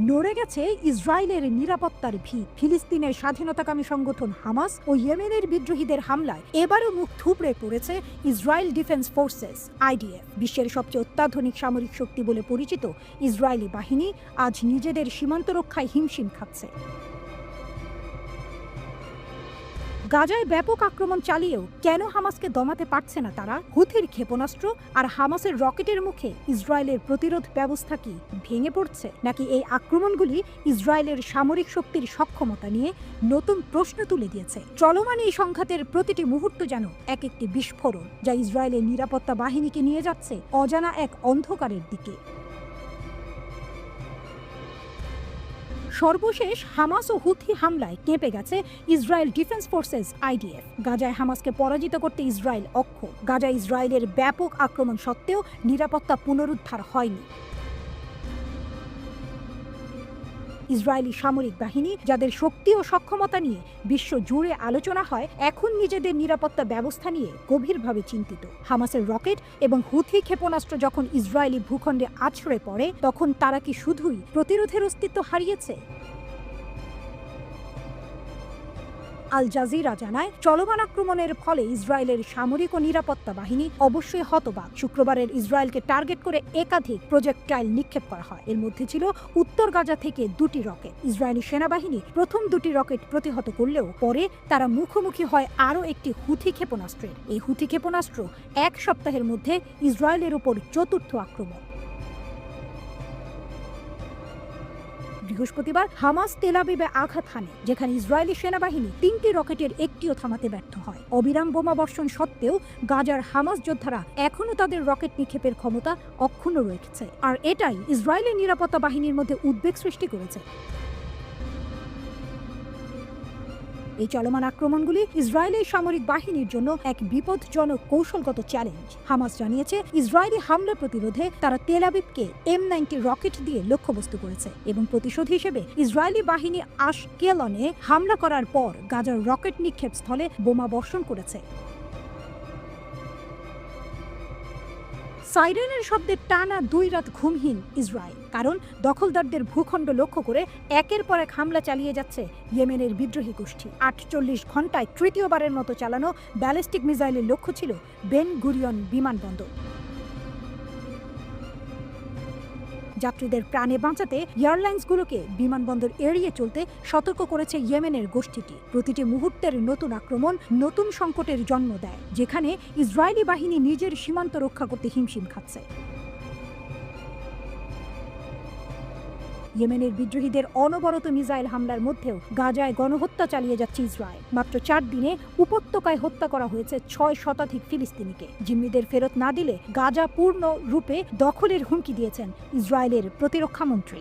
নড়ে গেছে ইসরায়েলের নিরাপত্তার ভিত। ফিলিস্তিনের স্বাধীনতাকামী সংগঠন হামাস ও ইয়েমেনের বিদ্রোহীদের হামলায় এবারও মুখ থুবড়ে পড়েছে ইসরায়েল ডিফেন্স ফোর্সেস, আইডিএফ। বিশ্বের সবচেয়ে অত্যাধুনিক সামরিক শক্তি বলে পরিচিত ইসরায়েলি বাহিনী আজ নিজেদের সীমান্ত রক্ষায় হিমশিম খাচ্ছে। গাজায় ব্যাপক আক্রমণ চালিয়েও কেন হামাসকে দমাতে পারছে না তারা? হুথির ক্ষেপণাস্ত্র আর হামাসের রকেটের মুখে ইসরায়েলের প্রতিরোধ ব্যবস্থা কি ভেঙে পড়ছে? নাকি এই আক্রমণগুলি ইসরায়েলের সামরিক শক্তির সক্ষমতা নিয়ে নতুন প্রশ্ন তুলে দিয়েছে? চলমান এই সংঘাতের প্রতিটি মুহূর্ত যেন এক একটি বিস্ফোরণ, যা ইসরায়েলের নিরাপত্তা বাহিনীকে নিয়ে যাচ্ছে অজানা এক অন্ধকারের দিকে। সর্বশেষ হামাস ও হুথি হামলায় কেঁপে গেছে ইসরায়েল ডিফেন্স ফোর্সেস আইডিএফ। গাজায় হামাসকে পরাজিত করতে ইসরায়েল অক্ষ গাজা ইসরায়েলের ব্যাপক আক্রমণ সত্ত্বেও নিরাপত্তা পুনরুদ্ধার হয়নি। ইসরায়েলি সামরিক বাহিনী, যাদের শক্তি ও সক্ষমতা নিয়ে বিশ্ব জুড়ে আলোচনা হয়, এখন নিজেদের নিরাপত্তা ব্যবস্থা নিয়ে গভীরভাবে চিন্তিত। হামাসের রকেট এবং হুথি ক্ষেপণাস্ত্র যখন ইসরায়েলি ভূখণ্ডে আছড়ে পড়ে, তখন তারা কি শুধুই প্রতিরোধের অস্তিত্ব হারিয়েছে? আল জাজিরা জানায়, চলমান আক্রমণের ফলে ইসরায়েলের সামরিক ও নিরাপত্তা বাহিনী অবশ্যই হতবাক। শুক্রবারের ইসরায়েলকে টার্গেট করে একাধিক প্রজেক্টাইল নিক্ষেপ করা হয়। এর মধ্যে ছিল উত্তর গাজা থেকে দুটি রকেট। ইসরায়েলি সেনাবাহিনী প্রথম দুটি রকেট প্রতিহত করলেও পরে তারা মুখোমুখি হয় আরও একটি হুথি ক্ষেপণাস্ত্রের এই হুথি ক্ষেপণাস্ত্র এক সপ্তাহের মধ্যে ইসরায়েলের উপর চতুর্থ আক্রমণ। বৃহস্পতিবার হামাস তেলাবিবে আঘাত হানে, যেখানে ইসরায়েলি সেনাবাহিনী তিনটি রকেটের একটিও থামাতে ব্যর্থ হয়। অবিরাম বোমা বর্ষণ সত্ত্বেও গাজার হামাস যোদ্ধারা এখনও তাদের রকেট নিক্ষেপের ক্ষমতা অক্ষুণ্ণ রয়েছে। আর এটাই ইসরায়েলি নিরাপত্তা বাহিনীর মধ্যে উদ্বেগ সৃষ্টি করেছে। এই চলমান আক্রমণগুলি ইসরায়েলের সামরিক বাহিনীর জন্য এক বিপজ্জনক কৌশলগত চ্যালেঞ্জ। হামাস জানিয়েছে, ইসরায়েলি হামলা প্রতিরোধে তারা তেল আবিবকে এম নাইনটি রকেট দিয়ে লক্ষ্যবস্তু করেছে এবং প্রতিশোধ হিসেবে ইসরায়েলি বাহিনী আশকেলনে হামলা করার পর গাজার রকেট নিক্ষেপ স্থলে বোমা বর্ষণ করেছে। সাইরেনের শব্দে টানা দুই রাত ঘুমহীন ইসরায়েল। কারণ দখলদারদের ভূখণ্ড লক্ষ্য করে একের পর এক হামলা চালিয়ে যাচ্ছে ইয়েমেনের বিদ্রোহী গোষ্ঠী। আটচল্লিশ ঘন্টায় তৃতীয়বারের মতো চালানো ব্যালিস্টিক মিসাইলের লক্ষ্য ছিল বেন গুরিয়ন বিমানবন্দর। যাত্রীদের প্রাণে বাঁচাতে এয়ারলাইন্সগুলোকে বিমানবন্দর এড়িয়ে চলতে সতর্ক করেছে ইয়েমেনের গোষ্ঠীটি। প্রতিটি মুহূর্তের নতুন আক্রমণ নতুন সংকটের জন্ম দেয়, যেখানে ইসরায়েলি বাহিনী নিজের সীমান্ত রক্ষা করতে হিমশিম খাচ্ছে। ইয়েমেনের বিদ্রোহীদের অনবরত মিসাইল হামলার মধ্যেও গাজায় গণহত্যা চালিয়ে যাচ্ছে ইসরায়েল। মাত্র চার দিনে উপত্যকায় হত্যা করা হয়েছে ছয় শতাধিক ফিলিস্তিনিকে। জিম্মিদের ফেরত না দিলে গাজা পূর্ণ রূপে দখলের হুমকি দিয়েছেন ইসরায়েলের প্রতিরক্ষা মন্ত্রী।